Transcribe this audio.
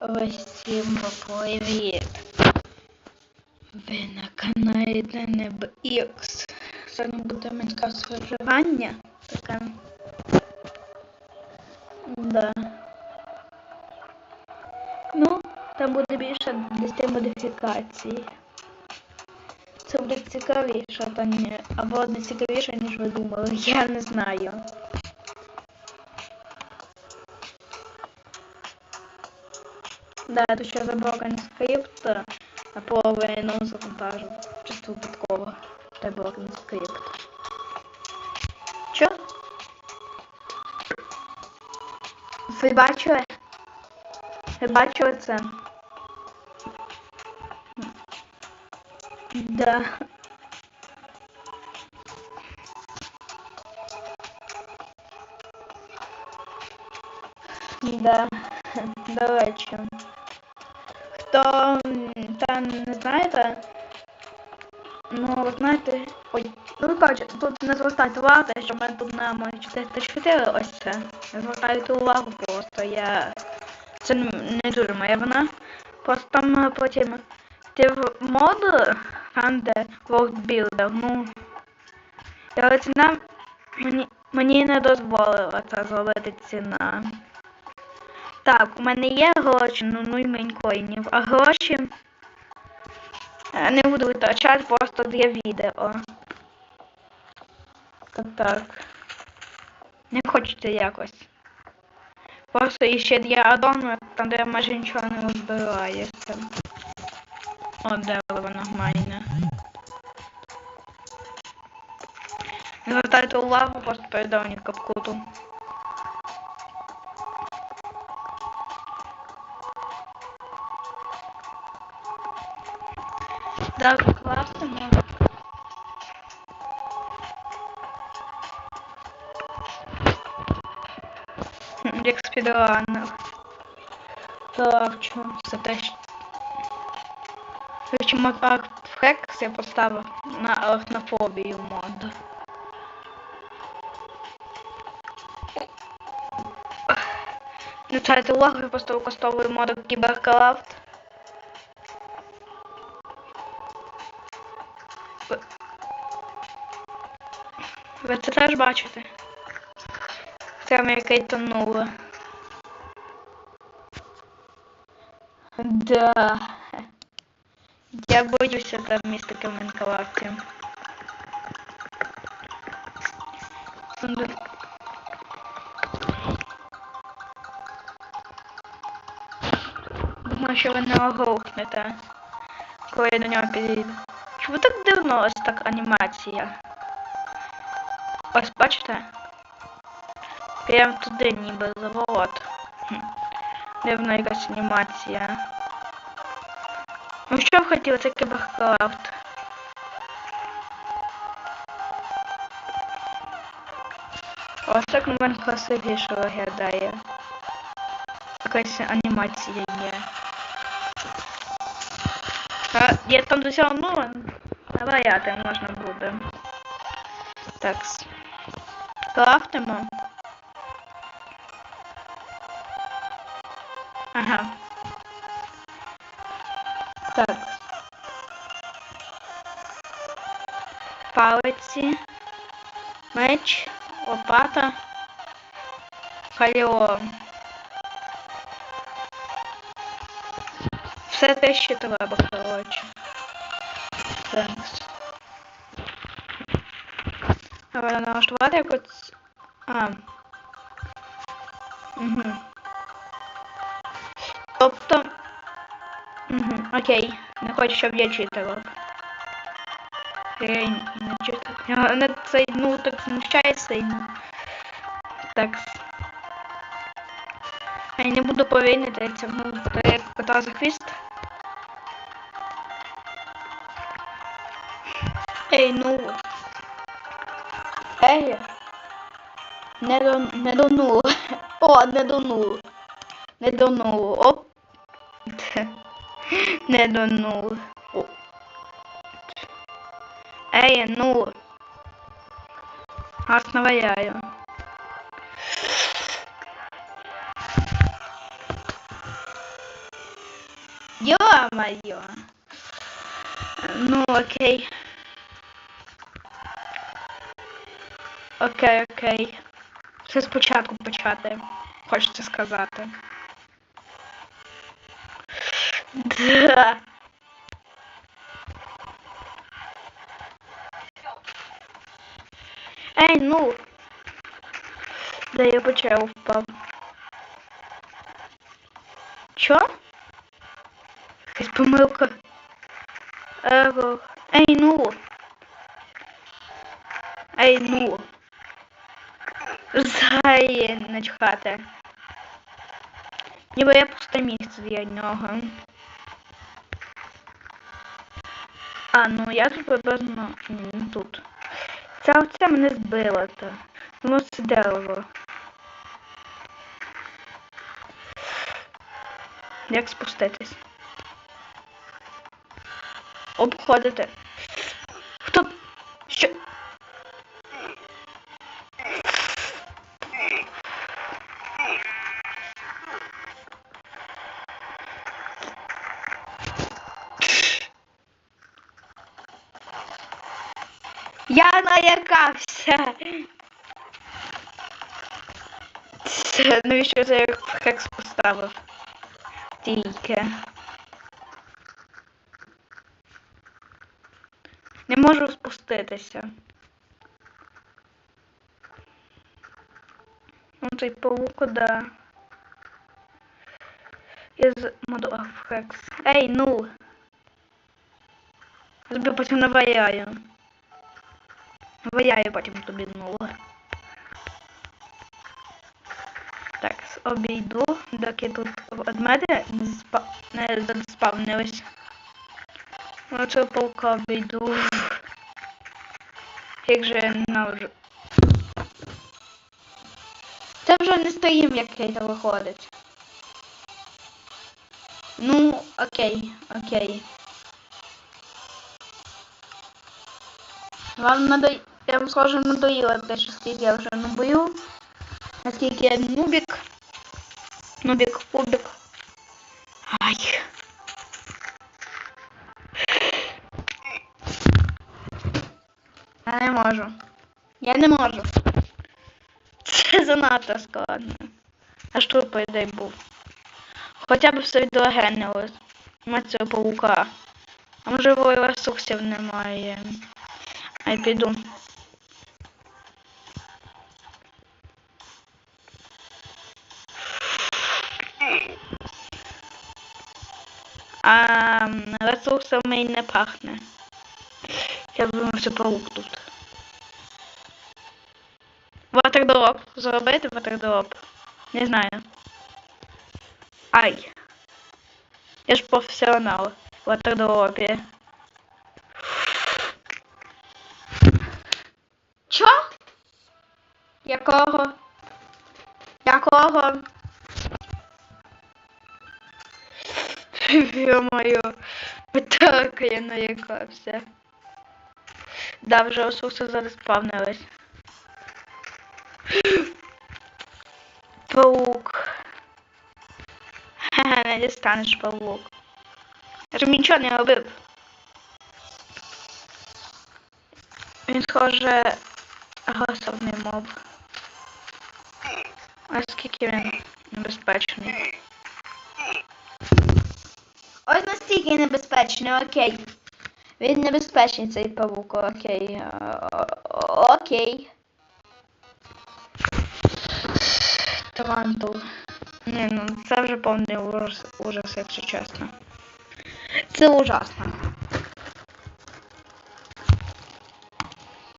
Усім привіт! Ви на каналі DNBX. Сьогодні буде Майнкрафт виживання. Таке. Да. Ну, там буде більше 10 модифікацій. Це буде цікавіше. Або не цікавіше, ніж ви думали. Я не знаю. Да, тут ще заброкен скрипт, половину завантажив. Чисто випадково. Це блокен скрипт. Чо? Ви бачили? Ви бачили це? Да. Да. До речі. Хто м, та не знаєте, ну знаєте, ой, ну бачите, тут не звертайте увагу, що в мене тут на мої 404 ось це. Не звертайте увагу просто, я... Це не дуже моя вина. Просто там е, потім ти в мод, там де Builder, ну... Але ціна мені, мені не дозволила це зробити ціна. Так, у мене є гроші, ну ну і мейнкоїнів, а гроші е, не буду витрачати просто для відео. Так так. Не хочете якось. Просто іще для адону, там де майже нічого не розбирається. О, дерево нормальне. Не звертайте увагу, просто передав капкуту. Так, класно. Як спідранер. Так, чому це теж. Чому Фрекс я поставив на арахнофобію мод. Не чайте увагу, я просто використовую мод Кіберкрафт. Ви це теж бачите? Там яке тонуло. Да. Я боюся там містика в Майнкрафті. Думаю, що ви не оглухнете, коли я до нього підійду. Чому так дивно ось так анімація? Ось бачите? Прям туди ніби заворот. Хм. Дивна якась анімація. Ну що б хотіли, це кіберкрафт. Ось так на мене красивіше виглядає. Якась анімація є. А, я там до цього, ну, наваяти можна буде. Так. Крафтимо. Ага. Так. Палиці. Меч. Лопата. Халіон. Все те, що треба, коротше. Тhanks. Треба налаштувати якось. А. Угу. Тобто. Угу, окей. Не хочу, щоб я читала. Я не читав. Я не цей, ну так смущає сильно. Так. Я не буду повільнити, я цягну як кота за хвіст. Ей, ну. Ей. Не до не до нулу. О, не до нулу. Не до нулу. Оп. Не до нулу. О. Ей, ну. Аж наваяю. Йо-моє. Ну, окей. Окей, окей. Все спочатку почати. Хочеться сказати. Да. Ей, ну. Да я почав впав. Чо? Якась помилка. Его. Ей, ну. Ей, ну. Зай начхати. Ніби я пусте місце для нього. А, ну я тут приблизно м, тут. Ця оце мене збила то. Воно це дерево. Як спуститись? Обходити. Я налякався. Це, навіщо це як хекс поставив? Тільки. Не можу спуститися. Ну цей паук, да. Із моду Hex. Ей, ну! Тобі потім наваяю. Наваяю потім тобі ну. Так, обійду, доки тут ведмеди не, спа... не заспавнились. Оцього полка обійду. Як же я ненавиджу. Це вже не стрім який то виходить. Ну, окей, окей. Вам надо... Я вам схоже надоїло те, що скільки я вже не бою. Наскільки я нубік. Нубік, кубік. Ай. Я не можу. Я не можу. Це занадто складно. А що по ідеї був? Хоча б все відлегенилось. Ми цього паука. А може його ресурсів немає. Ай піду. А ресурсами не пахне. Я думаю, що паук тут. Ватердроп. Зробити ватердроп. Не знаю. Ай. Я ж професіонал в ватердропі. Чо? Якого? Якого? Ё-моё, так я наїкався. Да, вже ресурси зараз спавнились. Паук. Ха-ха, не дістанеш паук. Я ж нічого не робив. Він схоже агресивний моб. А скільки він небезпечний. Ось настільки небезпечний, окей. Він небезпечний цей павук, окей. Е, Окей. Тарантул. Не, ну це вже повний ужас, ужас, якщо чесно. Це ужасно.